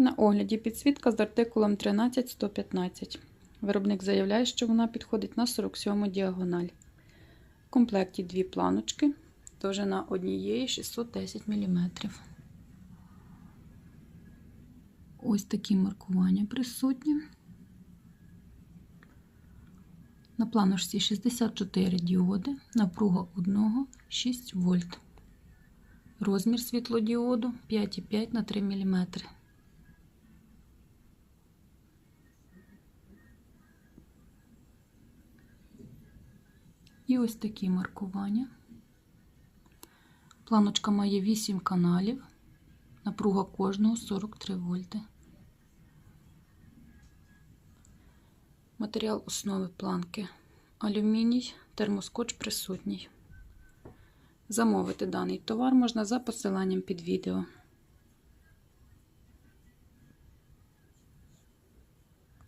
На огляді підсвітка з артикулом 13115. Виробник заявляє, що вона підходить на 47 діагональ. В комплекті дві планочки, довжина однієї 610 мм. Ось такі маркування присутні. На планочці 64 діоди, напруга 1 6 вольт. Розмір світлодіоду 5,5 на 3 мм. І ось такі маркування. Планочка має 8 каналів, напруга кожного 43 вольти. Матеріал основи планки алюміній, термоскотч присутній. Замовити даний товар можна за посиланням під відео.